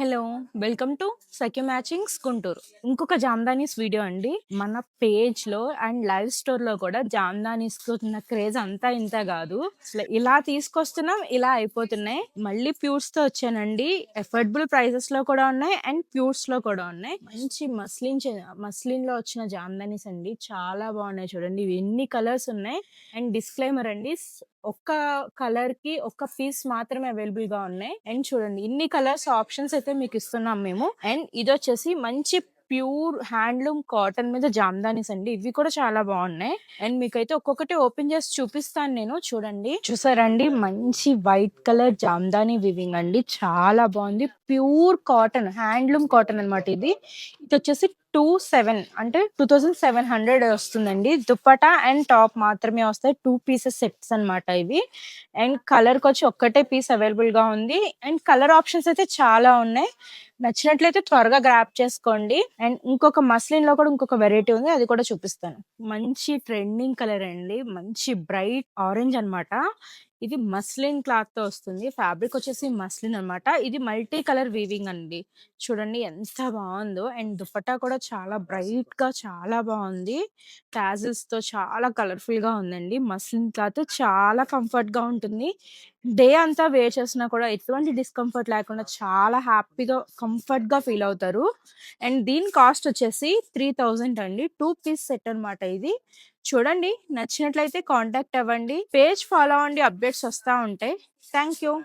Hello welcome to Sakhya matchings Guntur. ఇంకొక jamdanis video అండి. మన పేజ్లో అండ్ లైవ్ స్టోర్లో కూడా జామ్దానీస్ ఉన్న క్రేజ్ అంతా ఇంత కాదు. అసలు ఇలా తీసుకొస్తున్నాం ఇలా అయిపోతున్నాయి. మళ్ళీ ప్యూర్స్తో వచ్చానండి. ఎఫర్డబుల్ ప్రైసెస్లో కూడా ఉన్నాయి అండ్ ప్యూర్స్లో కూడా ఉన్నాయి. మంచి మస్లిన్ మస్లిన్లో వచ్చిన జామ్దానీస్ అండి. చాలా బాగున్నాయి చూడండి. ఇవి ఎన్ని కలర్స్ ఉన్నాయి. అండ్ డిస్క్లైమర్ అండి ఒక్క కలర్కి ఒక్క పీస్ మాత్రమే అవైలబుల్గా ఉన్నాయి. అండ్ చూడండి ఇన్ని కలర్స్ ఆప్షన్స్ అయితే మీకు ఇస్తున్నాం మేము. అండ్ ఇది వచ్చేసి మంచి ప్యూర్ హ్యాండ్లూమ్ కాటన్ మీద జామ్దానీస్ అండి. ఇవి కూడా చాలా బాగున్నాయి. అండ్ మీకైతే ఒక్కొక్కటి ఓపెన్ చేసి చూపిస్తాను నేను. చూడండి. చూసారండి? మంచి వైట్ కలర్ జామ్దానీ వివింగ్ అండి. చాలా బాగుంది. ప్యూర్ కాటన్ హ్యాండ్లూమ్ కాటన్ అన్నమాట ఇది. ఇది వచ్చేసి టూ సెవెన్ అంటే టూ థౌజండ్ సెవెన్ హండ్రెడ్ వస్తుందండి. దుప్పటా అండ్ టాప్ మాత్రమే వస్తాయి. టూ పీసెస్ సెట్స్ అన్నమాట ఇవి. అండ్ కలర్కి వచ్చి ఒక్కటే పీస్ అవైలబుల్గా ఉంది. అండ్ కలర్ ఆప్షన్స్ అయితే చాలా ఉన్నాయి. నచ్చినట్లయితే త్వరగా గ్రాప్ చేసుకోండి. అండ్ ఇంకొక మస్లిన్లో కూడా ఇంకొక వెరైటీ ఉంది. అది కూడా చూపిస్తాను. మంచి ట్రెండింగ్ కలర్ అండి. మంచి బ్రైట్ ఆరెంజ్ అనమాట ఇది మస్లిన్ క్లాత్తో వస్తుంది. ఫ్యాబ్రిక్ వచ్చేసి మస్లిన్ అన్నమాట. ఇది మల్టీ కలర్ వీవింగ్ అండి. చూడండి ఎంత బాగుందో. అండ్ దుపట్టా కూడా చాలా బ్రైట్గా చాలా బాగుంది. టాజిల్స్తో చాలా కలర్ఫుల్గా ఉందండి. మస్లిన్ క్లాత్ చాలా కంఫర్ట్గా ఉంటుంది. డే అంతా వేర్ చేసినా కూడా ఎటువంటి డిస్కంఫర్ట్ లేకుండా చాలా హ్యాపీగా కంఫర్ట్గా ఫీల్ అవుతారు. అండ్ దీని కాస్ట్ వచ్చేసి త్రీ థౌజండ్ అండి. టూ పీస్ సెట్ అనమాట ఇది. చూడండి నచ్చినట్లయితే కాంటాక్ట్ అవ్వండి. పేజ్ ఫాలో అవ్వండి అప్డేట్స్ వస్తూ ఉంటాయి. Thank you